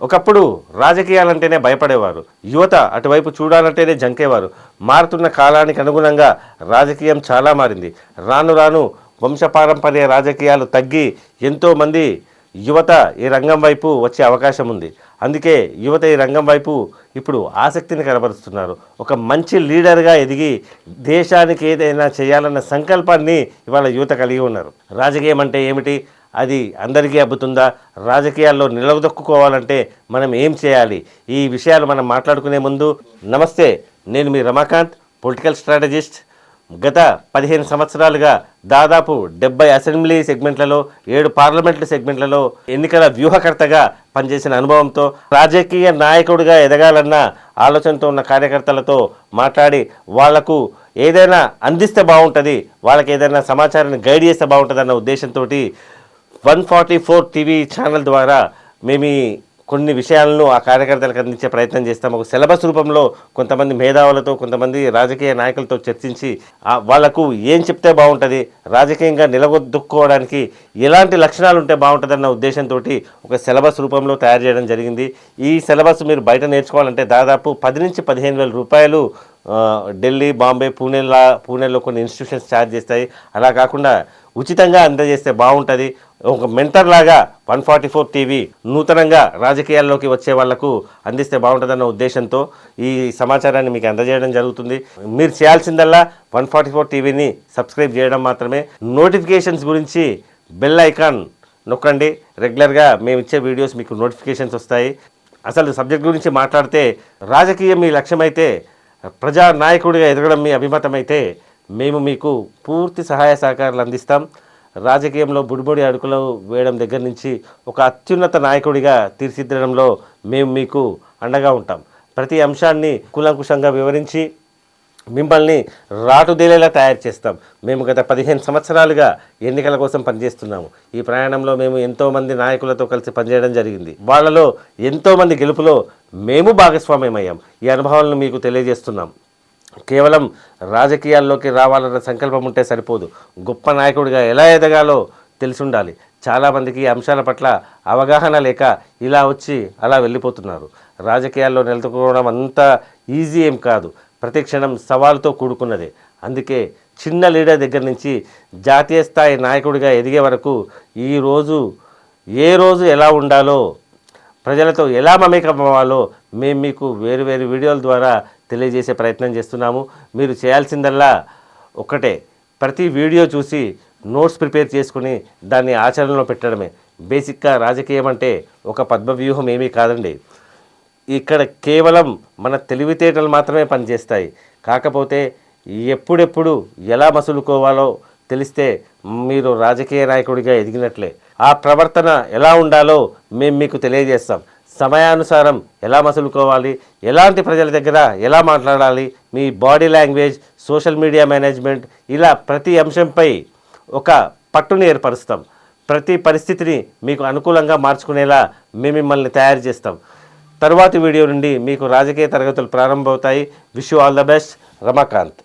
ఒకప్పుడు రాజకీయాలంటేనే భయపడేవారు. యువత అటువైపు చూడాలంటేనే జంకేవారు. మారుతున్న కాలానికి అనుగుణంగా రాజకీయం చాలా మారింది. రాను రాను వంశపారంపర్య రాజకీయాలు తగ్గి ఎంతోమంది యువత ఈ రంగం వైపు వచ్చే అవకాశం ఉంది. అందుకే యువత ఈ రంగం వైపు ఇప్పుడు ఆసక్తిని కనబరుస్తున్నారు. ఒక మంచి లీడర్గా ఎదిగి దేశానికి ఏదైనా చేయాలన్న సంకల్పాన్ని ఇవాళ యువత కలిగి ఉన్నారు. రాజకీయం అంటే ఏమిటి? అది అందరికీ అబ్బుతుందా? రాజకీయాల్లో నిలదొక్కుకోవాలంటే మనం ఏం చేయాలి? ఈ విషయాలు మనం మాట్లాడుకునే ముందు నమస్తే నేను మీ రమాకాంత్ పొలిటికల్ స్ట్రాటజిస్ట్ గత పదిహేను సంవత్సరాలుగా దాదాపు డెబ్బై అసెంబ్లీ సెగ్మెంట్లలో ఏడు పార్లమెంటు సెగ్మెంట్లలో ఎన్నికల వ్యూహకర్తగా పనిచేసిన అనుభవంతో రాజకీయ నాయకుడిగా ఎదగాలన్న ఆలోచనతో ఉన్న కార్యకర్తలతో మాట్లాడి వాళ్ళకు ఏదైనా అందిస్తే బాగుంటుంది వాళ్ళకి ఏదైనా సమాచారాన్ని గైడ్ చేస్తే బాగుంటుంది అన్న ఉద్దేశంతో one forty four TV channel ద్వారా మేము కొన్ని విషయాలను ఆ కార్యకర్తలకు అందించే ప్రయత్నం చేస్తాం. ఒక సిలబస్ రూపంలో కొంతమంది మేధావులతో కొంతమంది రాజకీయ నాయకులతో చర్చించి వాళ్ళకు ఏం చెప్తే బాగుంటుంది రాజకీయంగా నిలగొద్దుకోవడానికి ఎలాంటి లక్షణాలు ఉంటే బాగుంటుందన్న ఉద్దేశంతో ఒక సిలబస్ రూపంలో తయారు చేయడం జరిగింది. ఈ సిలబస్ మీరు బయట నేర్చుకోవాలంటే దాదాపు పది నుంచి పదిహేను వేల రూపాయలు ఢిల్లీ బాంబే పూణేలా పూణేలో కొన్ని ఇన్స్టిట్యూషన్స్ ఛార్జ్ చేస్తాయి. అలా కాకుండా ఉచితంగా అందజేస్తే బాగుంటుంది. ఒక మెంటర్ లాగా వన్ ఫార్టీ ఫోర్ టీవీ నూతనంగా రాజకీయాల్లోకి వచ్చే వాళ్ళకు అందిస్తే బాగుంటుందన్న ఉద్దేశంతో ఈ సమాచారాన్ని మీకు అందజేయడం జరుగుతుంది. మీరు చేయాల్సిందల్లా వన్ ఫార్టీ ఫోర్ టీవీని సబ్స్క్రైబ్ చేయడం మాత్రమే. నోటిఫికేషన్స్ గురించి బెల్ ఐకాన్ నొక్కండి. రెగ్యులర్గా మేము ఇచ్చే వీడియోస్ మీకు నోటిఫికేషన్స్ వస్తాయి. అసలు సబ్జెక్ట్ గురించి మాట్లాడితే రాజకీయం మీ లక్ష్యమైతే ప్రజా నాయకుడిగా ఎదగడం మీ అభిమతమైతే మేము మీకు పూర్తి సహాయ సహకారాలు అందిస్తాం. రాజకీయంలో బుడిబుడి అడుగులు వేయడం దగ్గర నుంచి ఒక అత్యున్నత నాయకుడిగా తీర్చిదిద్దడంలో మేము మీకు అండగా ఉంటాం. ప్రతి అంశాన్ని కూలంకుషంగా వివరించి మిమ్మల్ని రాటుదేలేలా తయారు చేస్తాం. మేము గత పదిహేను సంవత్సరాలుగా ఎన్నికల కోసం పనిచేస్తున్నాము. ఈ ప్రయాణంలో మేము ఎంతోమంది నాయకులతో కలిసి పనిచేయడం జరిగింది. వాళ్ళలో ఎంతోమంది గెలుపులో మేము భాగస్వామ్యమయ్యాం. ఈ అనుభవాలను మీకు తెలియజేస్తున్నాం. కేవలం రాజకీయాల్లోకి రావాలన్న సంకల్పం ఉంటే సరిపోదు. గొప్ప నాయకుడిగా ఎలా ఎదగాలో తెలిసి ఉండాలి చాలామందికి ఈ అంశాల పట్ల అవగాహన లేక ఇలా వచ్చి అలా వెళ్ళిపోతున్నారు. రాజకీయాల్లో నిలదొక్కడం అంత ఈజీ ఏం కాదు. ప్రతి క్షణం సవాలుతో కూడుకున్నదే. అందుకే చిన్న లీడర్ దగ్గర నుంచి జాతీయ స్థాయి నాయకుడిగా ఎదిగే వరకు ఈరోజు ఏ రోజు ఎలా ఉండాలో ప్రజలతో ఎలా మమేకం అవ్వాలో మేము మీకు వేరు వేరు వీడియోల ద్వారా తెలియజేసే ప్రయత్నం చేస్తున్నాము. మీరు చేయాల్సిందల్లా ఒక్కటే. ప్రతి వీడియో చూసి నోట్స్ ప్రిపేర్ చేసుకుని దాన్ని ఆచరణలో పెట్టడమే. బేసిక్గా రాజకీయం అంటే ఒక పద్మవ్యూహం ఏమీ కాదండి. ఇక్కడ కేవలం మన తెలివితేటలు మాత్రమే పనిచేస్తాయి. కాకపోతే ఎప్పుడెప్పుడు ఎలా మసులుకోవాలో తెలిస్తే మీరు రాజకీయ నాయకుడిగా ఎదిగినట్లే. ఆ ప్రవర్తన ఎలా ఉండాలో మేము మీకు తెలియజేస్తాం. సమయానుసారం ఎలా మసులుకోవాలి ఎలాంటి ప్రజల దగ్గర ఎలా మాట్లాడాలి మీ body language social media management ఇలా ప్రతి అంశంపై ఒక పట్టుని ఏర్పరుస్తాం. ప్రతి పరిస్థితిని మీకు అనుకూలంగా మార్చుకునేలా మేము మిమ్మల్ని తయారు చేస్తాం. తరువాతి వీడియో నుండి మీకు రాజకీయ తరగతులు ప్రారంభమవుతాయి. Wish you all the best Ramakant